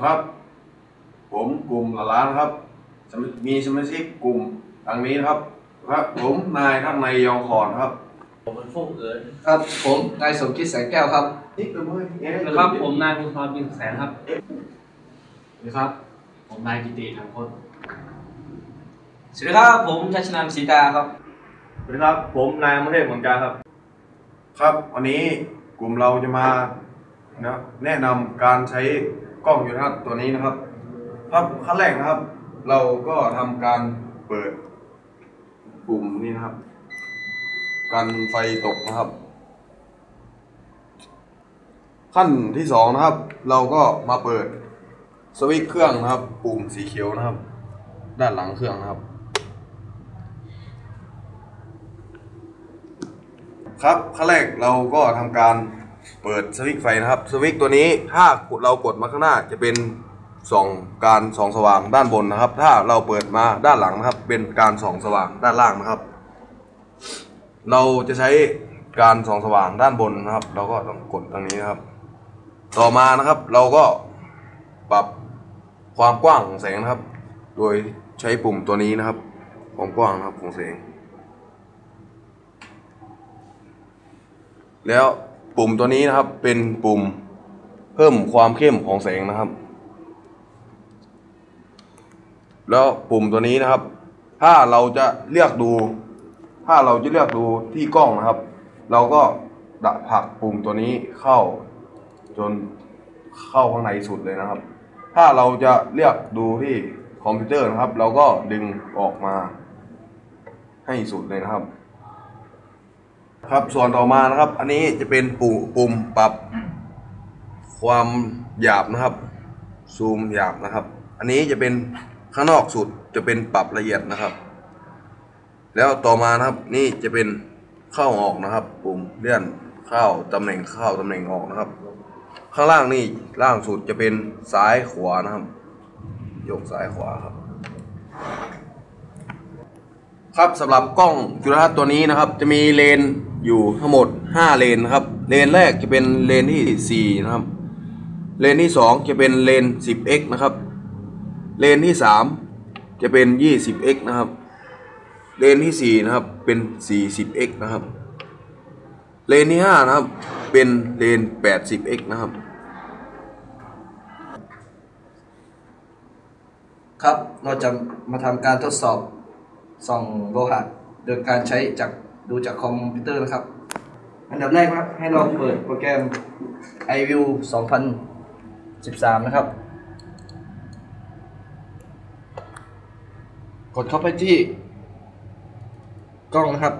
ครับ ผมกลุ่มละล้านครับสมามีสมาชิกกลุ่มดังนี้นะครับ ครับผมนายท่านนายยองคอนครับ ผมเป็นฟุกเอิญครับ ผมนายสมคิดแสงแก้วครับนี่เป็นมือเอ๊ะนะครับ ผมนายภูธรบินแสนครับนะครับ ผมนายกิติทางพจน์สวัสดีครับ ผมชัชนานสีตาครับสวัสดีครับ ผมนายอมเทพเหมือนกันครับ ครับวันนี้กลุ่มเราจะมานะแนะนำการใช้ กล้องยูทัศน์ตัวนี้นะครับครับขั้นแรกนะครับ เราก็ทำการเปิดปุ่มนี้นะครับ กันไฟตกนะครับ ขั้นที่สองนะครับ เราก็มาเปิดสวิตช์เครื่องนะครับ ปุ่มสีเขียวนะครับ ด้านหลังเครื่องนะครับ ครับขั้นแรกเราก็ทำการ เปิดสวิตช์ไฟนะครับสวิตช์ตัวนี้ถ้าเรากดมาข้างหน้าจะเป็นส่องการส่องสว่างด้านบนนะครับ ถ้าเราเปิดมาด้านหลังนะครับ เป็นการส่องสว่างด้านล่างนะครับ เราจะใช้การส่องสว่างด้านบนนะครับ เราก็ต้องกดตรงนี้นะครับ ต่อมานะครับเราก็ปรับความกว้างของแสงนะครับ โดยใช้ปุ่มตัวนี้นะครับ ความกว้างนะครับของแสง แล้ว ปุ่มตัวนี้นะครับเป็นปุ่มเพิ่มความเข้มของแสงนะครับ แล้วปุ่มตัวนี้นะครับ ถ้าเราจะเลือกดู ถ้าเราจะเลือกดูที่กล้องนะครับ เราก็ดะผลักปุ่มตัวนี้เข้าจนเข้าข้างในสุดเลยนะครับ ถ้าเราจะเลือกดูที่คอมพิวเตอร์นะครับ เราก็ดึงออกมาให้สุดเลยนะครับ ครับส่วนต่อมานะครับ อันนี้จะเป็นปุ่มปุ่มปรับความหยาบนะครับ ซูมหยาบนะครับ อันนี้จะเป็นข้างนอกสุดจะเป็นปรับละเอียดนะครับ แล้วต่อมานะครับนี่จะเป็นเข้าออกนะครับ ปุ่มเลื่อนเข้าตำแหน่งเข้าตำแหน่งออกนะครับ ข้างล่างนี่ล่างสุดจะเป็นซ้ายขวานะครับยกซ้ายขวาครับ ครับสำหรับกล้องจุลทรรศน์ตัวนี้นะครับ จะมีเลน อยู่ทั้งหมด 5 เลนนะครับ เลนแรกจะเป็นเลนที่ 4 นะครับ เลนที่ 2 จะเป็นเลน 10x นะครับ เลนที่ 3 จะเป็น 20x นะครับ เลนที่ 4 นะครับ เป็น 40x นะครับ เลนที่ 5 นะครับ เป็นเลน 80x นะครับ ครับ เราจะมาทำการทดสอบส่องโลหะโดยการใช้จาก ดูจากคอมพิวเตอร์นะครับ อันดับแรกครับ ให้เราเปิดโปรแกรม iView 2013 นะครับ กดเข้าไปที่ กล้องนะครับ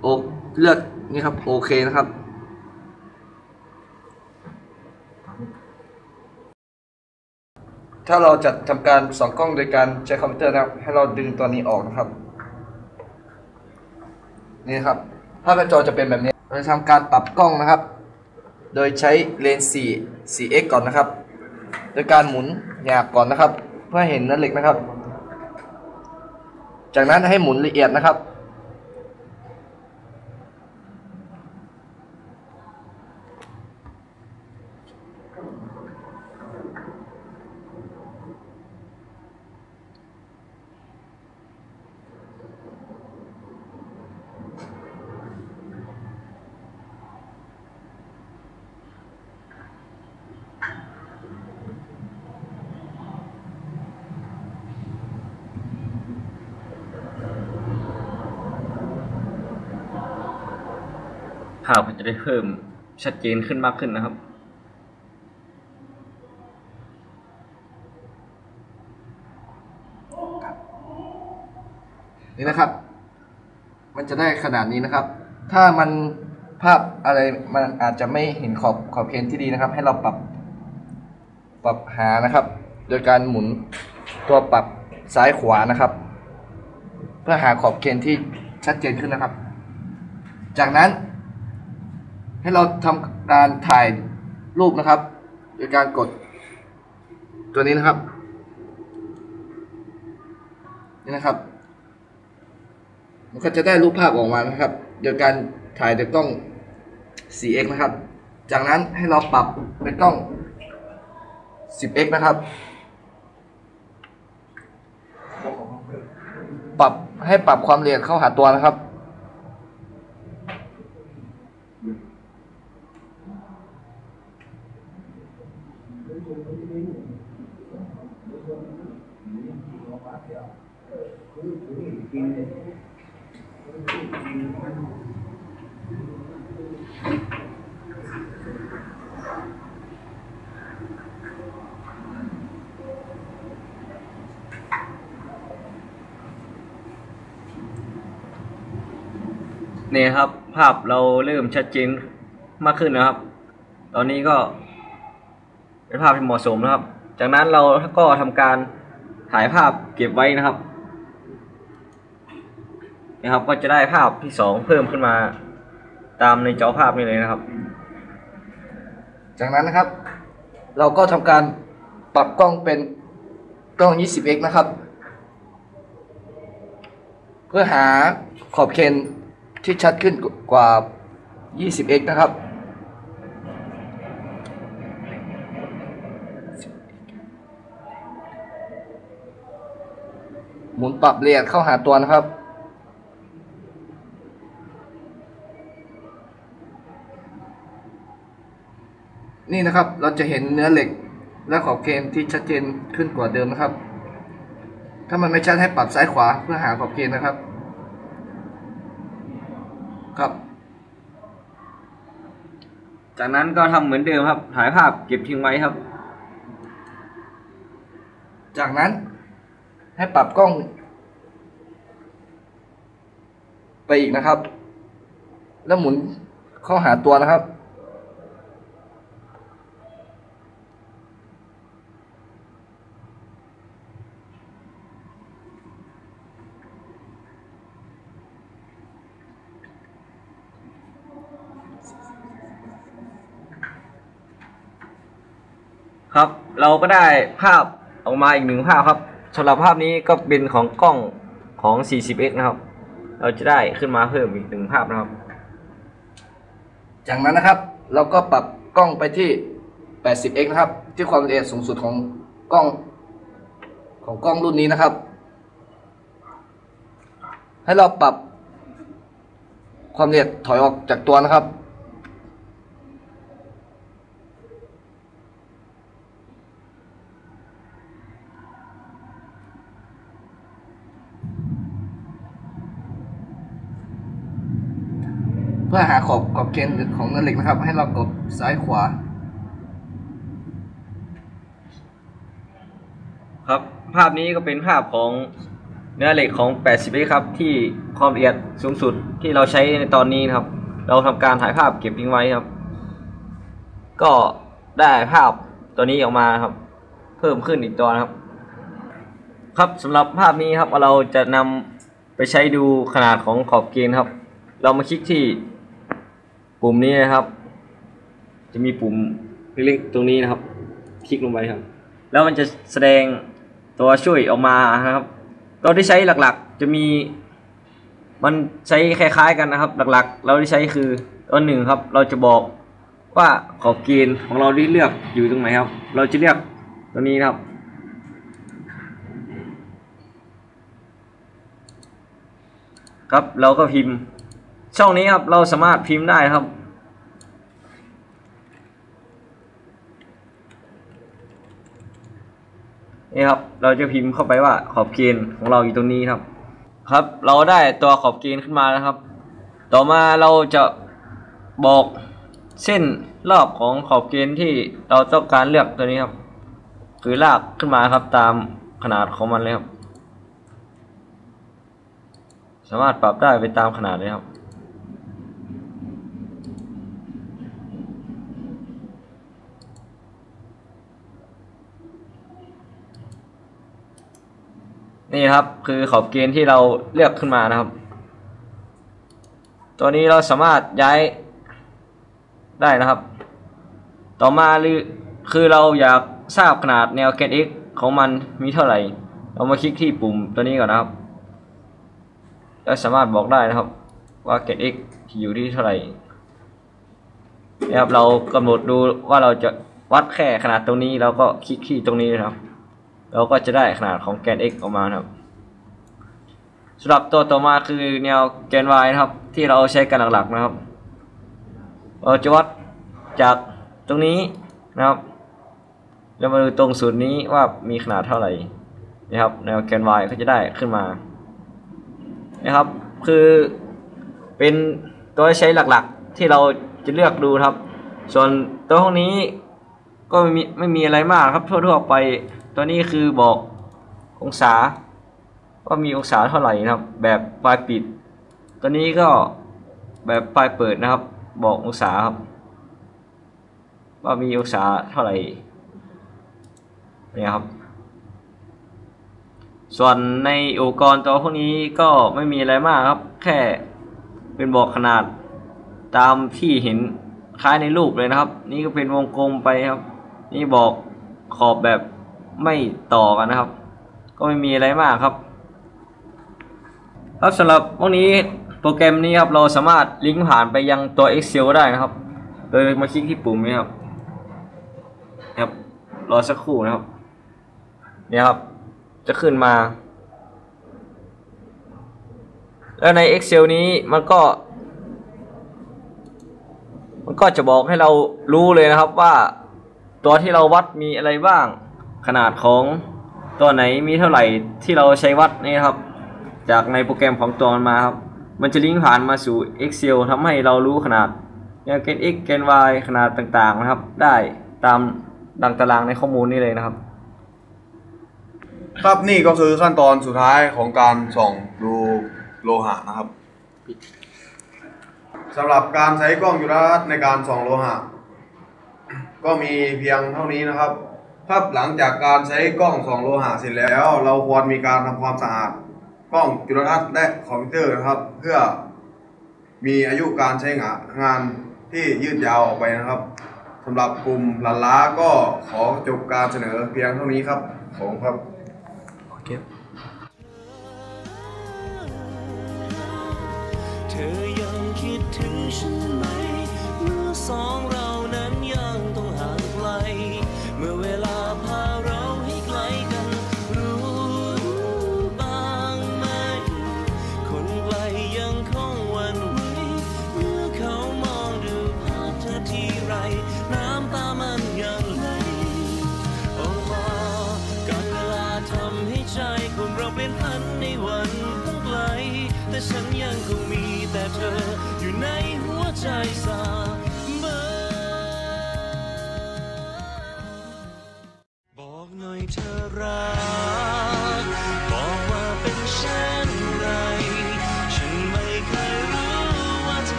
โอเลือกนี่ครับ โอเคนะครับถ้าเราจะทำการส่องกล้องโดยการใช้คอมพิวเตอร์นะครับ ให้เราดึงตัวนี้ออกนะครับ นี่ครับภาพหน้าจอจะเป็นแบบนี้เราจะทำการปรับกล้องนะครับ โดยใช้เลนส์4 4x ก่อนนะครับ โดยการหมุนหยาบก่อนนะครับ เพื่อเห็นเนื้อเหล็กนะครับ จากนั้นให้หมุนละเอียดนะครับ ภาพมันจะได้เพิ่มชัดเจนขึ้นมากขึ้นนะครับ นี่นะครับ มันจะได้ขนาดนี้นะครับ ถ้ามันภาพอะไรมันอาจจะไม่เห็นขอบขอบเขตที่ดีนะครับ ให้เราปรับปรับหานะครับ โดยการหมุนตัวปรับซ้ายขวานะครับ เพื่อหาขอบเขตที่ชัดเจนขึ้นนะครับ จากนั้น ให้เราทำการถ่ายรูปนะครับ โดยการกดตัวนี้นะครับ นี่นะครับ มันก็จะได้รูปภาพออกมานะครับ โดยการถ่ายโดยกล้อง 4x นะครับ จากนั้นให้เราปรับเป็นกล้อง 10x นะครับ ปรับให้ปรับความละเอียดเข้าหาตัวนะครับ นี่ครับ ภาพเราเริ่มชัดเจนมากขึ้นนะครับ ตอนนี้ก็เป็นภาพที่เหมาะสมนะครับ จากนั้นเราก็ทำการถ่ายภาพเก็บไว้นะครับนะครับ ก็จะได้ภาพที่สองเพิ่มขึ้นมาตามในจอภาพนี้เลยนะครับ จากนั้นนะครับ เราก็ทำการปรับกล้องเป็นกล้อง 20x นะครับ เพื่อหาขอบเขน ที่ชัดขึ้นกว่า 20x นะครับ หมุนปรับละเอียดเข้าหาตัวนะครับ นี่นะครับเราจะเห็นเนื้อเหล็กและขอบเขนที่ชัดเจนขึ้นกว่าเดิมนะครับ ถ้ามันไม่ชัดให้ปรับซ้ายขวาเพื่อหาขอบเขนนะครับ ครับ จากนั้นก็ทำเหมือนเดิมครับถ่ายภาพเก็บทิ้งไว้ครับ จากนั้นให้ปรับกล้อง ไปอีกนะครับ แล้วหมุนเข้าหาตัวนะครับ ครับ เราก็ได้ภาพออกมาอีกหนึ่งภาพครับสำหรับภาพนี้ก็เป็นของกล้องของ 40x นะครับ เราจะได้ขึ้นมาเพิ่มอีกหนึ่งภาพนะครับ จากนั้นนะครับ เราก็ปรับกล้องไปที่ 80x นะครับ ที่ความละเอียดสูงสุดของกล้องของกล้องรุ่นนี้นะครับ ให้เราปรับความละเอียดถอยออกจากตัวนะครับ เพื่อหาขอบขอบเกณฑ์ของเนื้อเหล็กนะครับ ให้เรากดซ้ายขวา ครับภาพนี้ก็เป็นภาพของเนื้อเหล็กของ 80ครับ ที่ความละเอียดสูงสุดที่เราใช้ในตอนนี้ครับ เราทำการถ่ายภาพเก็บทิ้งไว้ครับ ก็ได้ภาพตัวนี้ออกมาครับ เพิ่มขึ้นอีกตัวครับ ครับสำหรับภาพนี้ครับเราจะนำไปใช้ดูขนาดของขอบเกณฑ์ครับ เรามาคลิกที่ ปุ่มนี้นะครับ จะมีปุ่มเล็กๆตรงนี้นะครับ คลิกลงไปครับ แล้วมันจะแสดงตัวช่วยออกมานะครับ ตัวที่ใช้หลักๆ จะมี มันใช้คล้ายๆกันนะครับ หลักๆ เราที่ใช้คือตัวหนึ่งครับ เราจะบอกว่าขอบเกณฑ์ของเราที่เลือกอยู่ตรงไหนครับ เราจะเลือกตัวนี้นะครับ ครับเราก็พิมพ์ ช่องนี้ครับเราสามารถพิมพ์ได้ครับ นี่ครับ เราจะพิมพ์เข้าไปว่าขอบเกณฑ์ของเราอยู่ตรงนี้ครับ ครับ เราได้ตัวขอบเกณฑ์ขึ้นมาแล้วครับ ต่อมาเราจะบอกเส้นรอบของขอบเกณฑ์ที่เราต้องการเลือกตัวนี้ครับ คือลากขึ้นมาครับตามขนาดของมันเลยครับ สามารถปรับได้ไปตามขนาดเลยครับ นี่ครับคือขอบเกณฑ์ที่เราเลือกขึ้นมานะครับ ตัวนี้เราสามารถย้ายได้นะครับ ต่อมาคือเราอยากทราบขนาดแนวแกน x ของมันมีเท่าไหร่ เรามาคลิกที่ปุ่มตัวนี้ก่อนนะครับแล้วสามารถบอกได้นะครับ ว่าแกน x อยู่ที่เท่าไหร่นะครับเรากำหนดดูว่าเราจะวัดแค่ขนาดตรงนี้แล้วก็คลิกที่ตรงนี้นะครับ เราก็จะได้ขนาดของแกน x ออกมาครับสำหรับตัวต่อมาคือแนวแกน y นะครับ ที่เราใช้กันหลักๆนะครับ เราจะวัดจากตรงนี้นะครับแล้วมาดูตรงศูนย์นี้ว่ามีขนาดเท่าไหร่นะครับแนวแกน y ก็จะได้ขึ้นมานะครับ คือเป็นตัวใช้หลักๆ ที่เราจะเลือกดูครับ ส่วนตัวพวกนี้ก็ไม่มีไม่มีอะไรมากครับทั่วๆไป ตัวนี้คือบอกองศาว่ามีองศาเท่าไหร่นะครับ แบบปลายปิด ตัวนี้ก็แบบปลายเปิดนะครับ บอกองศาครับ ว่ามีองศาเท่าไหร่เนี่ยครับ ส่วนในอุปกรณ์ตัวพวกนี้ก็ไม่มีอะไรมากครับ แค่เป็นบอกขนาดตามที่เห็นคล้ายในรูปเลยนะครับ นี่ก็เป็นวงกลมไปครับ นี่บอกขอบแบบ ไม่ต่อกันนะครับ ก็ไม่มีอะไรมากครับ ครับสำหรับพวกนี้โปรแกรมนี้ครับเราสามารถลิงก์ผ่านไปยังตัว Excel ได้นะครับ โดยมาคลิกที่ปุ่มนี้ครับครับรอสักครู่นะครับเนี่ยครับ จะขึ้นมา แล้วใน Excel นี้มันก็ มันก็จะบอกให้เรารู้เลยนะครับว่าตัวที่เราวัดมีอะไรบ้าง ขนาดของตัวไหนมีเท่าไหร่ที่เราใช้วัดนี่ครับ จากในโปรแกรมของตัวมันมาครับ มันจะลิงก์ผ่านมาสู่ Excel ทำให้เรารู้ขนาดแนวเกณฑ์ x เกณฑ์ y ขนาดต่างๆนะครับ ได้ตามดังตารางในข้อมูลนี้เลยนะครับ ครับนี่ก็คือขั้นตอนสุดท้ายของการส่องดูโลหะนะครับสำหรับการใช้กล้องจุลทรรศน์ในการส่องโลหะ ก็มีเพียงเท่านี้นะครับ ครับหลังจากการใช้กล้องส่องโลหะเสร็จแล้ว เราควรมีการทำความสะอาดกล้องจุลทรรศน์และคอมพิวเตอร์นะครับ เพื่อมีอายุการใช้งานงานที่ยืดยาวออกไปนะครับสำหรับกลุ่มหลันล้าก็ขอจบการเสนอเพียงเท่านี้ครับขอบคุณครับเธอยังคิดถึงฉัน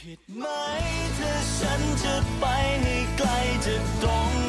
ผิดไหมถ้าฉันจะไปให้ไกลจะตรง